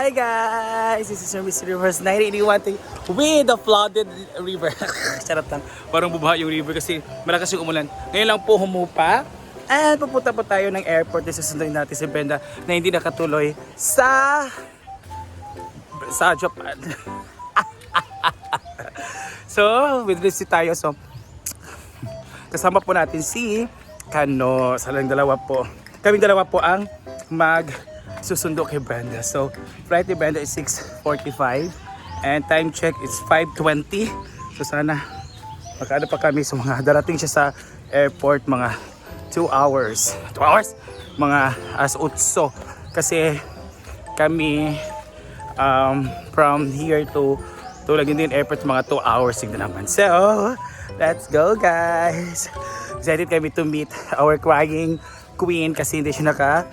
Hi guys! This is your Mr. Rivers 981 with the flooded river. Charot lang. Parang bubaha yung river kasi malakas yung umulan. Ngayon lang po humupa. And pupunta po tayo ng airport na susunduin natin si Brenda na hindi nakatuloy sa sa Japan. so, with this tayo. So, kasama po natin si Kano. Sa lang dalawa po. Kaming dalawa po ang mag susundo kay Brenda. So, flight ni Brenda is 6.45 and time check is 5.20. So, sana makaano pa kami sa mga darating siya sa airport mga 2 hours. 2 hours? Mga as utso. Kasi kami um, from here to to laging din airport mga 2 hours din naman. So, let's go guys! Excited kami to meet our crying queen kasi hindi siya naka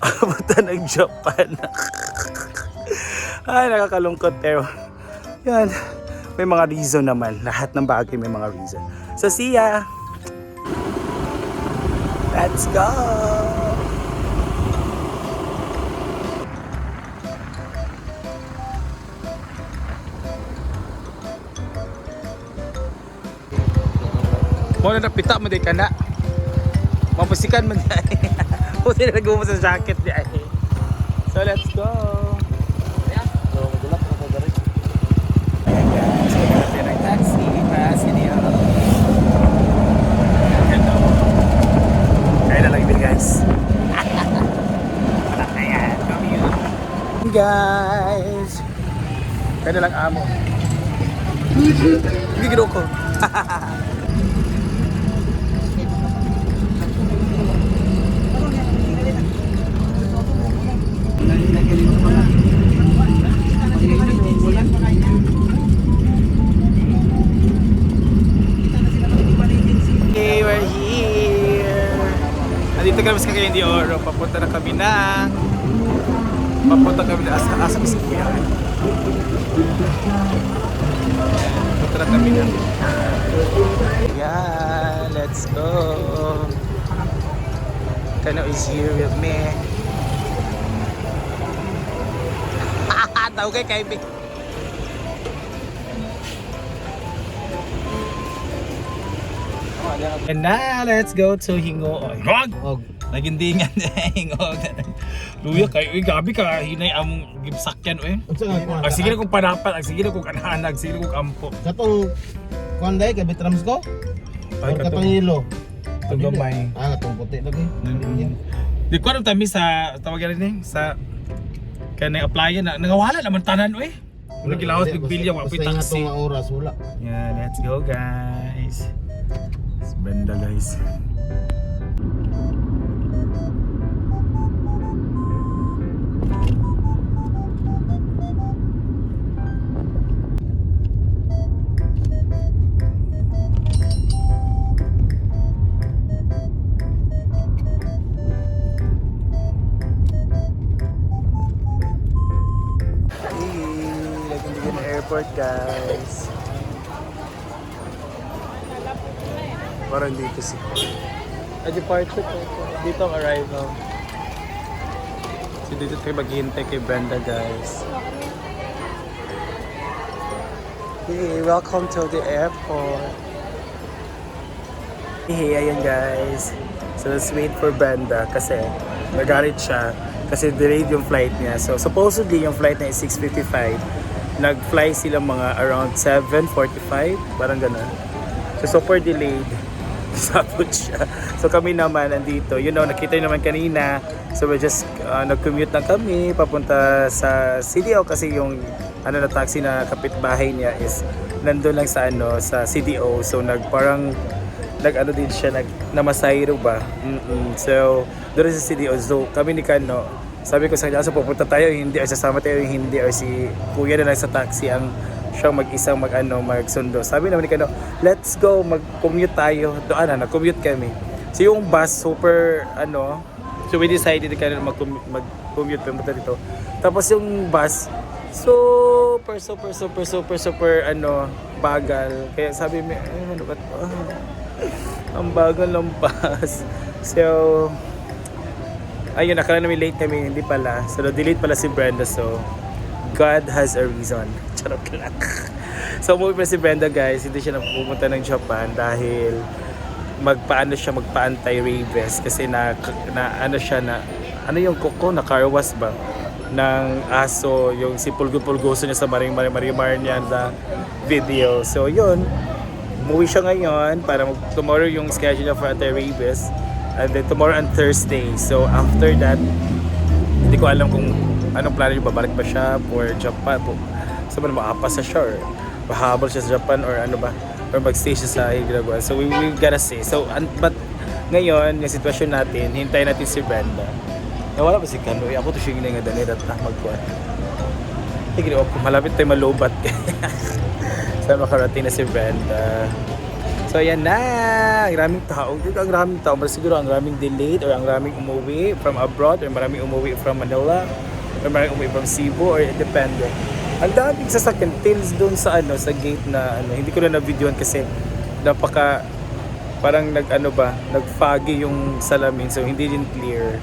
punta ng Japan. Ay, nakakalungkot pero yan, may mga reason naman. Lahat ng bagay may mga reason. So, see ya! Let's go! Mo na napita mo di ka na. Mapusikan di ay. Puti na nag sa jacket di ay. So let's go. Guys, maghanap tayo ng taxi para Nandito kami sa de Oro. Papunta na kami na. Papunta kami na asa asa si Kuya. Papunta na kami na. Yeah, let's go. Kano is here with me. Tawag kay Kaibig. And now, let's go to Hingoon. Hingog! Og Nagindingan na Hingog. Luya kayo, uy, gabi ka, hinay ang nga kuan? Ang sige na kong panapat, ang sige na kong kanahan, ang sige na kong ampo. Katong kuan dai kay Bitrams ko? Ay, katong yelo? Itong gamay. Ah, katong puti lagi. Mm. Di ko alam tami sa, tawag yan rin sa, kanang applyan na, nangawala naman tanan, uy. Wala gilawas, bigbilya, wapoy basta nga taxi. tong oras wala. Yeah, let's go guys. Brenda guys. Parang dito si A departure po. Dito ang arrival. So dito tayo maghihintay kay Brenda guys. Hey, welcome to the airport. Hey, ayan guys. So let's wait for Brenda kasi nagalit siya kasi delayed yung flight niya. So supposedly yung flight niya is 6.55. Nag-fly sila mga around 7.45, parang ganun. So super delayed. Sabot siya. So kami naman nandito. You know, nakita nyo naman kanina. So we just uh, nag-commute na kami papunta sa CDO kasi yung ano na taxi na kapitbahay niya is nandun lang sa ano sa CDO. So nag parang nag ano din siya nag namasayro ba. Mm-mm. So doon sa CDO. So kami ni Kano sabi ko sa kanya, so pupunta tayo, hindi, or sasama tayo, hindi, or si kuya na lang sa taxi ang siyang mag-isang mag ano, magsundo. Sabi naman ni Kano, let's go, mag-commute tayo. Doon na, nag-commute kami. So yung bus, super, ano, so we decided mag mag-commute pumunta dito. Tapos yung bus, super, super, super, super, super, ano, bagal. Kaya sabi mo, ano ba to? ang bagal ng bus. So, Ayun, akala namin late kami, hindi pala. So, delete pala si Brenda. So, God has a reason. Charot lang. so, umuwi pa si Brenda guys. Hindi siya napupunta ng Japan dahil magpaano siya magpa-anti rabies kasi na, na ano siya na ano yung kuko na carwas ba ng aso yung si pulgo-pulgoso niya sa maring maring marimar niya na video so yun umuwi siya ngayon para mag tomorrow yung schedule niya for anti rabies and then tomorrow and Thursday so after that hindi ko alam kung anong plano niya babalik ba siya for Japan? Po. Sa man maapas sa or mahabol siya sa Japan or ano ba? Or magstay siya sa Higiraguan so we, we gotta see. So an- but ngayon yung sitwasyon natin hintayin natin si Brenda. Nawala ba si Kanoy ako to siya nga dali at magkuhan Sige, oh, malapit tayo malubat. Sa makarating na si Brenda. So ayan na, ang raming tao. Ang raming tao. Pero siguro ang raming delayed or ang raming umuwi from abroad or maraming umuwi from Manila or umuwi from Cebu or independent. Ang daming sasakyan tills doon sa ano sa gate na ano hindi ko na na-videoan kasi napaka parang nag ano ba nag foggy yung salamin so hindi din clear.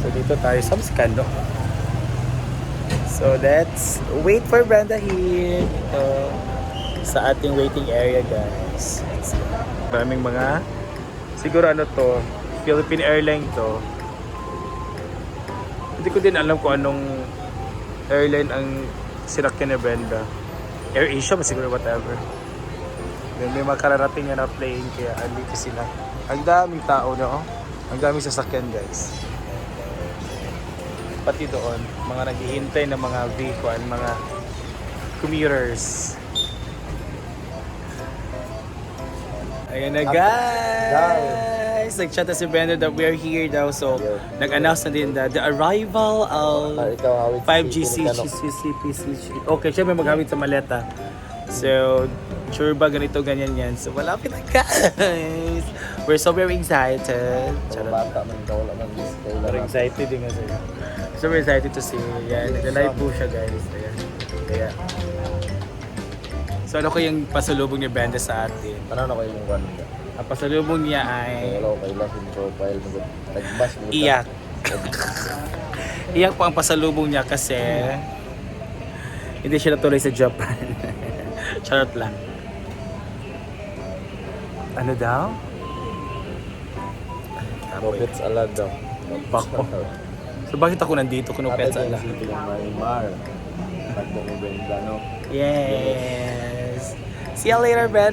So dito tayo sa Mexicano. So let's wait for Brenda here dito sa ating waiting area guys. Maraming mga siguro ano to Philippine Airline to. Hindi ko din alam kung anong airline ang sinakyan ni Brenda. Air Asia ba siguro whatever. May, may makararating na na plane kaya andito sila. Ang daming tao na oh. Ang daming sasakyan guys pati doon, mga naghihintay ng mga vehicle, mga commuters. Ayan na guys! Nag-chat na si Brenda that we're here daw. So, nag-announce na din the, the arrival of Ah, ikaw hawit 5GC, CCPC. Okay, syempre maghamit sa maleta. So, sure ba ganito, ganyan yan. So, malapit na guys! We're so very excited. Charot. Bata man ikaw wala man display Pero excited din nga sila. Super excited to see. Yan, nag-live po siya guys. Ayan. Kaya. So ano ko yung pasalubong ni Brenda sa atin? Ano kayo yung one? Ang pasalubong niya ay ko kayo lang yung profile. Nagbas mo. iyak. iyak po ang pasalubong niya kasi hindi siya natuloy sa Japan. Charot lang. Ano daw? Profits alad daw. Bako. So bakit ako nandito kung pets ala? City ng Marimar. Tagpo mo Brenda, no? Yes! See you later, big.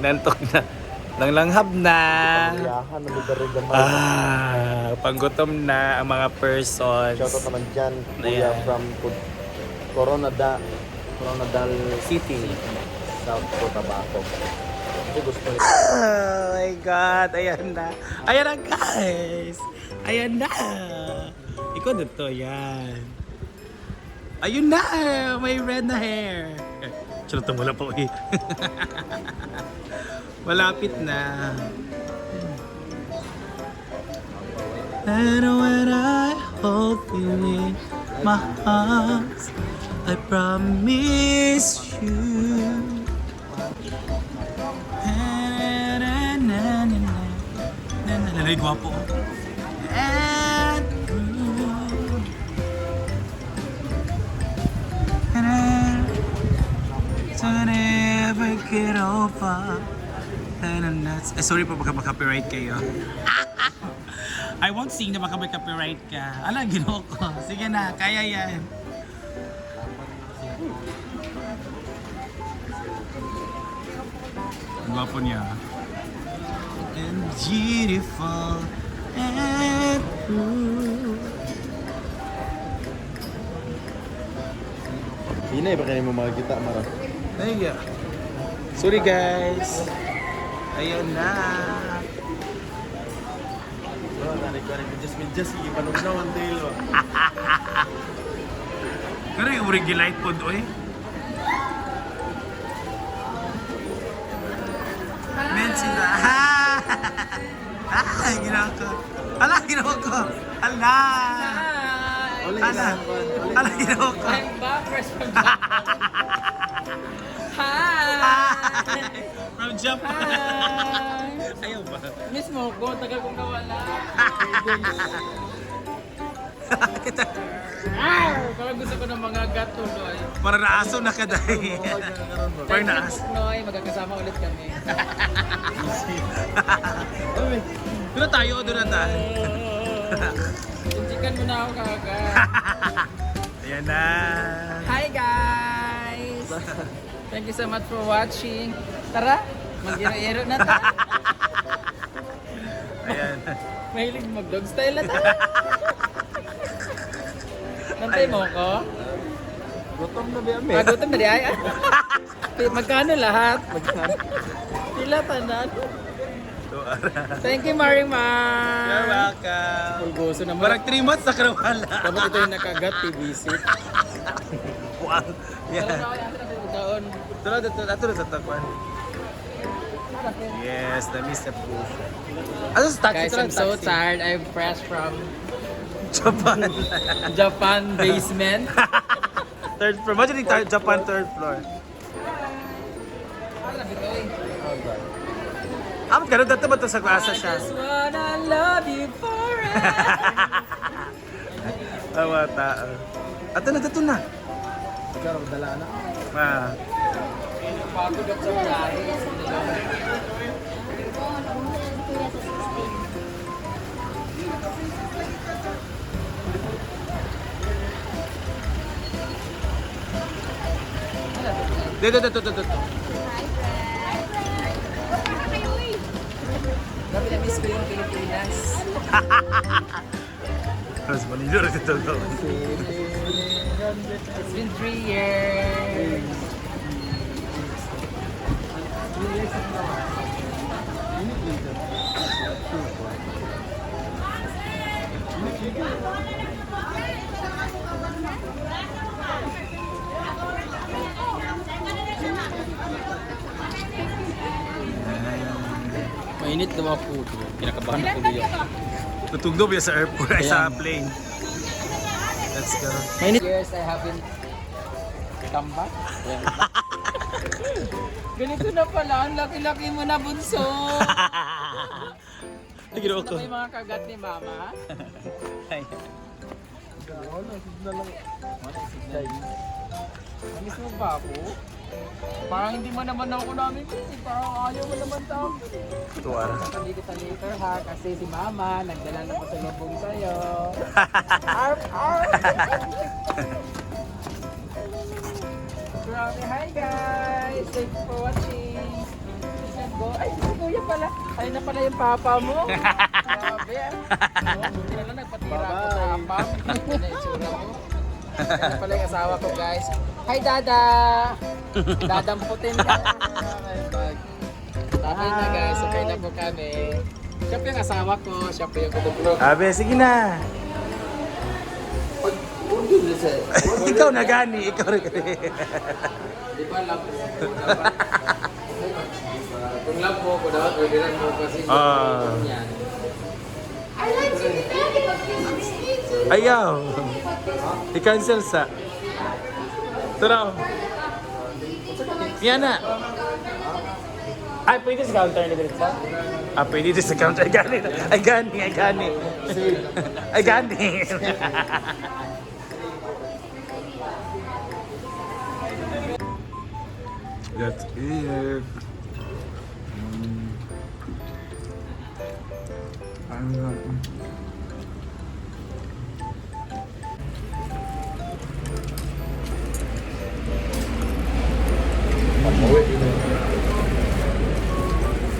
Inantok na. Nanglanghab na. Ah, panggutom na ang mga person. Shoutout naman dyan, Kuya Ayan. from Kud- Coronada, Coronadal City. South Cotabato. Kasi gusto niya. Oh my God! Ayan na. Ayan na, guys! Ayan na! Ikaw dito, yan. Ayun na! May red na hair. Charot wala pa eh. Malapit na. And when I hold you in my arms, I promise you. Na, na, na, na, na. Na, na, na, na, gwapo. And so never get over. Eh, sorry po baka copyright kayo. I won't sing na baka may copyright ka. Ala, ginawa ko. Sige na, kaya yan. Ang gwapo niya. And beautiful and true. Hinay ba kayo mo makikita, Mara? Ay, yeah. Sorry guys. Ayun na. Oh, narik ko rin. Just, just, ipanog na one day, lo. Pero yung original light po doon eh. Men sila. Ah, ginawa ko. Ala, ginawa ko. Ala. Ala. Ala, ginawa ko. I'm back from From Japan. Hi! Ayaw ba? Miss mo ko, tagal kong nawala. Arr! Parang gusto ko ng mga gato doy. Mararaaso na ka dahil. Parang naas. Noy, magkakasama ulit kami. Doon na tayo doon na tayo? Tunjikan mo na ako kagad. Ayan na. Hi guys! Thank you so much for watching. Tara, mag-iro-iro na ta. Ayan. Mahilig mag-dog style na ta. Nantay mo ko? Gutom na ba Ah, gutom na di ay. Magkano lahat? Magkano? Pila tanan. Thank you, Maring Ma. You're welcome. Pulgoso naman. Parang 3 months na karawala. Dapat ito yung nakagat, TBC. Wow. Yan. Tulad ito, ito na sa takwan. Yes, na miss na po. Ano sa taxi? Guys, I'm so taxi. tired. I'm fresh from Japan. Japan basement. third floor. Imagine yung third- Japan third floor. Ah, ganun dito ba ito sa klasa I siya? just wanna love you forever. Tawa tao. Ato na, dito na. Ikaw, dala na. Ah. Pagod ako sa biyahe. Dito, dito, dito, dito. Grabe na miss ko yung Pilipinas. Mas manilo rin ito. It's been three years. Mainit na mga puto. Kinakabahan ako dito. Tutugnog yan sa airport, ay sa plane. Let's go. Many years I haven't come back. Ganito na pala, ang laki-laki mo na bunso. Nagiro ko. yung mga kagat ni mama? Namiss mo ba ako? Parang hindi mo naman ako namin kasi parang ayaw mo naman sa akin. Tuwar. Hindi kita later ha kasi si mama nagdala na pa sa lubong sa'yo. arf, arf! Grabe, hi guys! Thank you for watching. Go. Ay, si Kuya pala. Ay na pala yung papa mo. Grabe ah. Na lang nagpatira ako sa itsura mo. Yan na pala yung asawa ko guys. Hi Dada! Dadamputin ka. Okay na guys, okay na po kami. Siya po yung asawa ko, siya po yung kutubro. Abe, sige na. ikaw na gani, ikaw na gani. Di ba love mo? Dapat. Kung love mo ko, dapat pwede lang mo kasi Ah. yan. Ayaw. I-cancel sa. Yan na. Ay, pwede sa counter na sa? Ah, pwede sa counter. Ay, gani. Ay, gani. Ay, gani. Ay, gani. That's it. Mm. Ano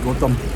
Gutom.